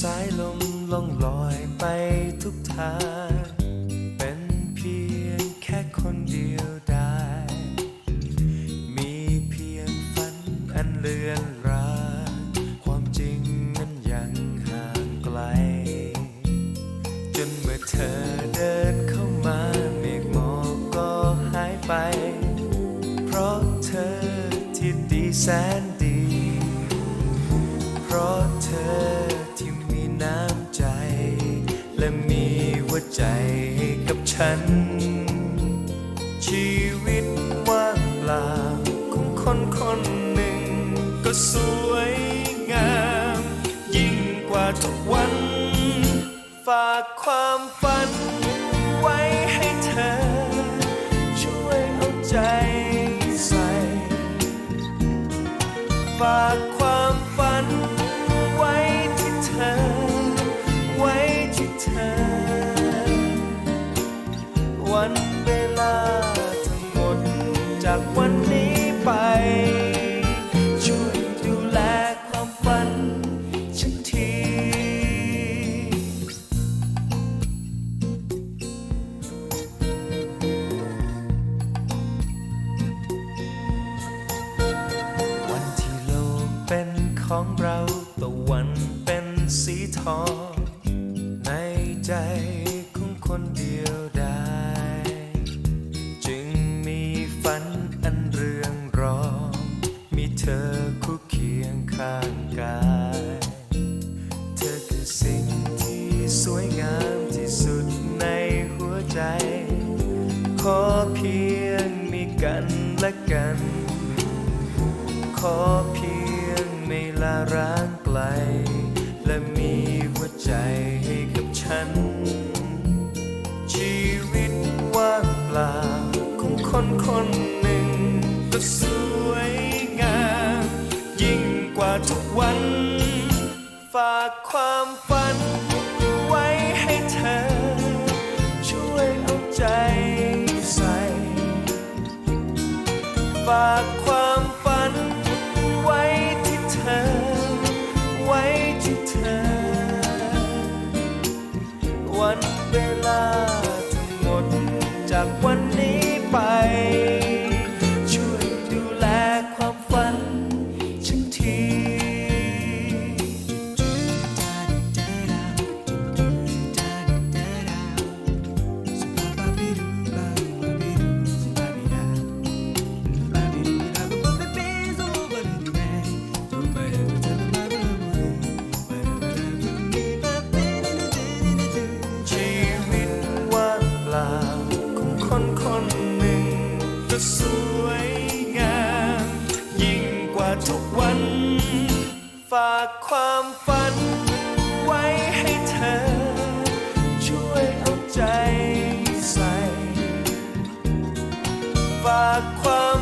สายลมล่องลอยไปทุกทาง เป็นเพียงแค่คนเดียวได้ มีเพียงฝันอันเลือนรางความจริงนั้นยังห่างไกล จนเมื่อเธอเดินเข้ามาเมฆหมอกก็หายไป เพราะเธอที่ดีแสนดี เพราะเธอ ใจให้กับฉัน ชีวิตว่างเปล่าของคนคนหนึ่ง ก็สวยงาม ยิ่งกว่าทุกวัน ฝากความฝัน จากวันนี้ไป ช่วยดูแลความฝันฉันที วันที่โลกเป็นของเรา ใจ ขอเพียงมีกันและกัน ขอเพียงไม่ลาร้างไกล และมีหัวใจให้กับฉัน ชีวิตว่างเปล่าของคนคนหนึ่งก็สวยงาม ยิ่งกว่าทุกวัน ฝากความฝันาก สวยงาม ยิ่งกว่าทุกวัน ฝากความฝันไว้ให้เธอ ช่วยเอาใจใส่ ฝากความ